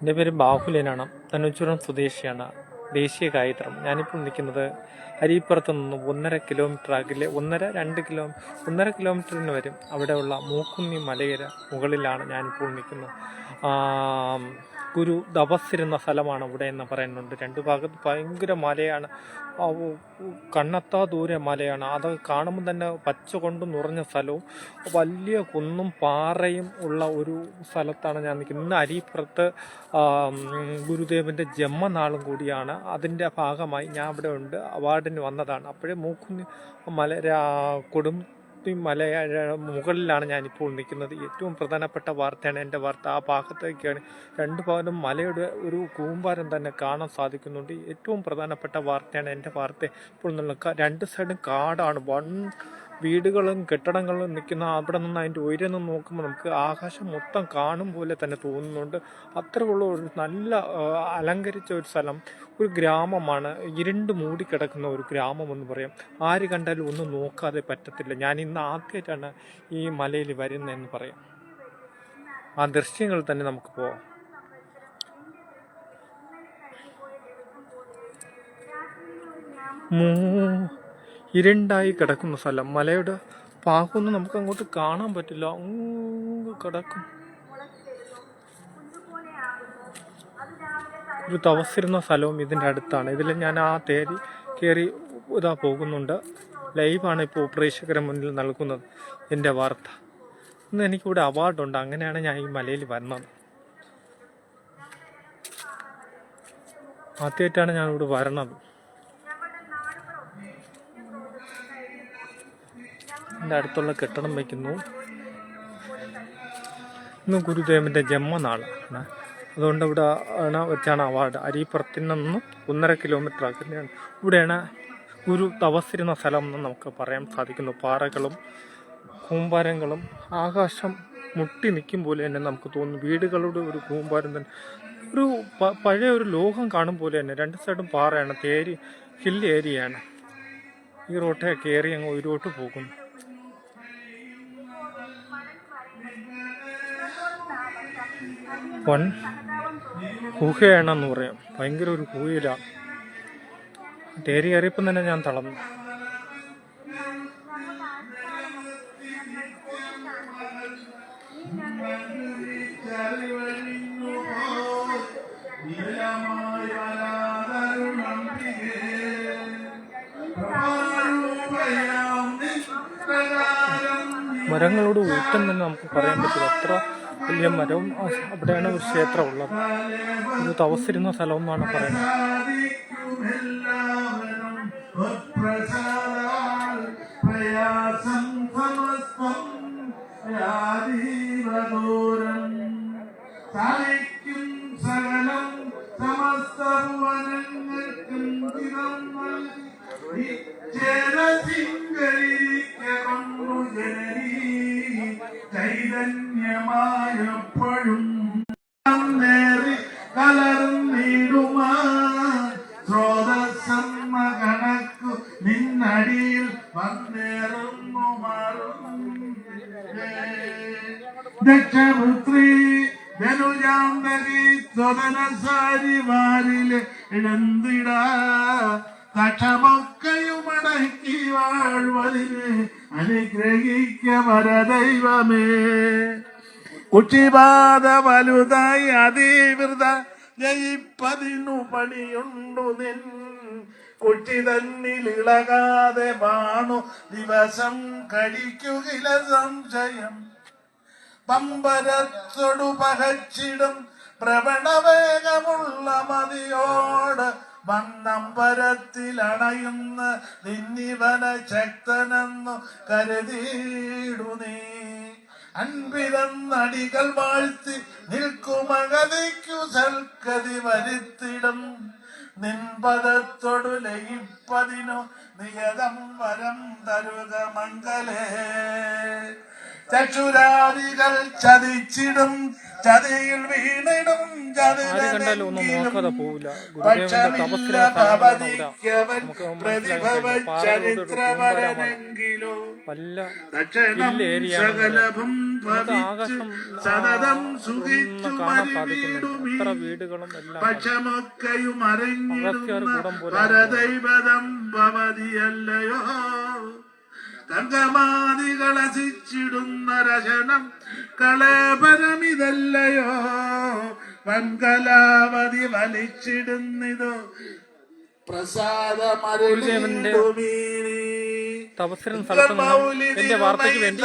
എന്റെ പേര് ബാഹുലേനാണ്. തനുച്ചുരം സ്വദേശിയാണ്. ദേശീയ കായിത്രം ഞാനിപ്പോൾ നിൽക്കുന്നത് അരിപ്പുറത്ത് നിന്നും ഒന്നര കിലോമീറ്റർ അകലെ ഒന്നര രണ്ട് കിലോ ഒന്നര കിലോമീറ്ററിന് വരും. അവിടെയുള്ള മൂക്കുന്നി മലയര മുകളിലാണ് ഞാനിപ്പോൾ നിൽക്കുന്നത്. ഗുരു തപസ്സിരുന്ന സ്ഥലമാണ് ഇവിടെ എന്ന് പറയുന്നുണ്ട്. രണ്ട് ഭാഗത്ത് ഭയങ്കര മലയാണ്. കണ്ണത്താ ദൂരെ മലയാണ്. അത് കാണുമ്പോൾ തന്നെ പച്ച കൊണ്ട് നിറഞ്ഞ സ്ഥലവും വലിയ കുന്നും പാറയും ഉള്ള ഒരു സ്ഥലത്താണ് ഞാൻ നിൽക്കുന്നത്. ഇന്ന് അരിപ്പുറത്ത് ഗുരുദേവന്റെ ജന്മനാളും കൂടിയാണ്. അതിന്റെ ഭാഗമായി ഞാൻ അവിടെ ഉണ്ട്. അവാർഡിന് വന്നതാണ്. അപ്പോഴേ മൂക്കുന്ന് മല രാ- കൊടും മല മുകളിലാണ് ഞാനിപ്പോൾ നിൽക്കുന്നത്. ഏറ്റവും പ്രധാനപ്പെട്ട വാർത്തയാണ് എന്റെ വാർത്ത. ആ ഭാഗത്തേക്കാണ് രണ്ട് ഭാഗത്തും മലയുടെ ഒരു കൂമ്പാരം തന്നെ കാണാൻ സാധിക്കുന്നുണ്ട്. ഏറ്റവും പ്രധാനപ്പെട്ട വാർത്തയാണ് എന്റെ വാർത്ത. ഇപ്പോൾ നിന്നുള്ള രണ്ട് സൈഡും കാടാണ്. വൺ വീടുകളും കെട്ടിടങ്ങളും നിൽക്കുന്ന അവിടെ നിന്ന് അതിന്റെ ഉയരം നിന്ന് നോക്കുമ്പോൾ നമുക്ക് ആകാശം മൊത്തം കാണും പോലെ തന്നെ തോന്നുന്നുണ്ട്. അത്രയുള്ള ഒരു നല്ല അലങ്കരിച്ച ഒരു സ്ഥലം ഒരു ഗ്രാമമാണ്. ഇരുണ്ട് മൂടിക്കിടക്കുന്ന ഒരു ഗ്രാമം എന്ന് പറയാം. ആര് കണ്ടാലും ഒന്നും നോക്കാതെ പറ്റത്തില്ല. ഞാൻ ഇന്ന് ആദ്യമായിട്ടാണ് ഈ മലയിൽ വരുന്നതെന്ന് പറയാം. ആ ദൃശ്യങ്ങൾ തന്നെ നമുക്ക് പോവാം. മൂ ഇരുണ്ടായി കിടക്കുന്ന സ്ഥലം. മലയുടെ പാക്കൊന്നും നമുക്ക് അങ്ങോട്ട് കാണാൻ പറ്റില്ല. കിടക്കും. ഒരു തവസിരുന്ന സ്ഥലവും ഇതിന്റെ അടുത്താണ്. ഇതിൽ ഞാൻ ആ തേരി കയറി ഇതാ പോകുന്നുണ്ട്. ലൈവാണ് ഇപ്പോൾ പ്രേക്ഷകരെ മുന്നിൽ നൽകുന്നത് എന്റെ വാർത്ത. ഇന്ന് എനിക്കിവിടെ അവാർഡുണ്ട്. അങ്ങനെയാണ് ഞാൻ ഈ മലയിൽ വരുന്നത്. ആദ്യമായിട്ടാണ് ഞാനിവിടെ വരണത് എന്റെ അടുത്തുള്ള കെട്ടിടം വയ്ക്കുന്നു. ഇന്ന് ഗുരുദേവന്റെ ജന്മനാളാണ്. അതുകൊണ്ട് ഇവിടെ ആണ് വെച്ചാണ് അവാർഡ്. അരിപ്പുറത്തിൽ നിന്ന് ഒന്നര കിലോമീറ്റർ ആക്കുന്നതാണ് ഇവിടെയാണ് ഗുരു തപസ്സിരുന്ന സ്ഥലം എന്ന് നമുക്ക് പറയാൻ സാധിക്കുന്നു. പാറകളും കൂമ്പാരങ്ങളും ആകാശം മുട്ടി നിൽക്കും പോലെ തന്നെ നമുക്ക് തോന്നുന്നു വീടുകളുടെ ഒരു കൂമ്പാരം തന്നെ. ഒരു പഴയ ഒരു ലോകം കാണും പോലെ തന്നെ. രണ്ട് സൈഡും പാറയാണ്. തേരി ഹിൽ ഏരിയയാണ് ഈ റോട്ടെ കയറി അങ്ങ് ഉയരോട്ട് പോകുന്നു. വൺ ഗുഹയാണെന്ന് പറയാം. ഭയങ്കര ഒരു ഗുഹയിലാണ്. ഡേരി കയറിയപ്പം തന്നെ ഞാൻ തളർന്നു. മരങ്ങളോട് ഊറ്റം തന്നെ നമുക്ക് പറയാൻ പറ്റില്ല. അത്ര വലിയ മരവും അവിടെയാണ് ഒരു ക്ഷേത്രം ഉള്ളത് ഒരു തപസ്സിരുന്ന സ്ഥലം എന്നാണ് പറയുന്നത് സകലം സമസ്ത ചൈതന്യമായപ്പോഴും നേറി കലർന്നിടുമാ. സ്രോതസ്സമ്മ കണക്കു നിന്നടിയിൽ വന്നേറുന്നു മാറും ദക്ഷപുത്രി ധനുജാന്തരി സ്വതനസാരി വാരിൽ ഇഴന്തിടാ തക്ഷമൊക്കെയുമടക്കി വാഴ്വതിനെ അനുഗ്രഹിക്ക പരദൈവമേ കുട്ടിപാത വലുതായി അതീവൃത ജയിപ്പതിനു പണിയുണ്ടു നിൻ. കുട്ടി തന്നിൽ ഇളകാതെ വാണു ദിവസം കഴിക്കുകില സംശയം. പമ്പരത്തൊടു പകച്ചിടും പ്രവണവേഗമുള്ള മതിയോട് വന്നമ്പരത്തിലണയുന്ന നിന്നിവന ശക്തനെന്നു കരുതിയിടു നീ. അൻപിലെന്നടികൾ വാഴ്ത്തി നിൽക്കുമകതിക്കു സൽക്കതി വരുത്തിടും. നിൻപദത്തൊടു ലയിപ്പതിനു നിയതം വരം തരുക മംഗലേ. ചക്ഷുരാദികൾ ചതിച്ചിടും ചതിയിൽ വീണിടും ചരിത്രപരനെങ്കിലോ സകലഭം സതതം സുഖിച്ചു വീടുകളും പക്ഷമൊക്കെയും അറിഞ്ഞിടും അറിഞ്ഞിടുന്ന പരദൈവതം ഭവതിയല്ലയോ? കങ്കമാദികളസിച്ചിടുന്ന രചനം കളേപരമിതല്ലയോ വൻകലാവതി വലിച്ചിടുന്നിതോ? പ്രസാദമരുളിന്റെ വാർത്തയ്ക്ക് വേണ്ടി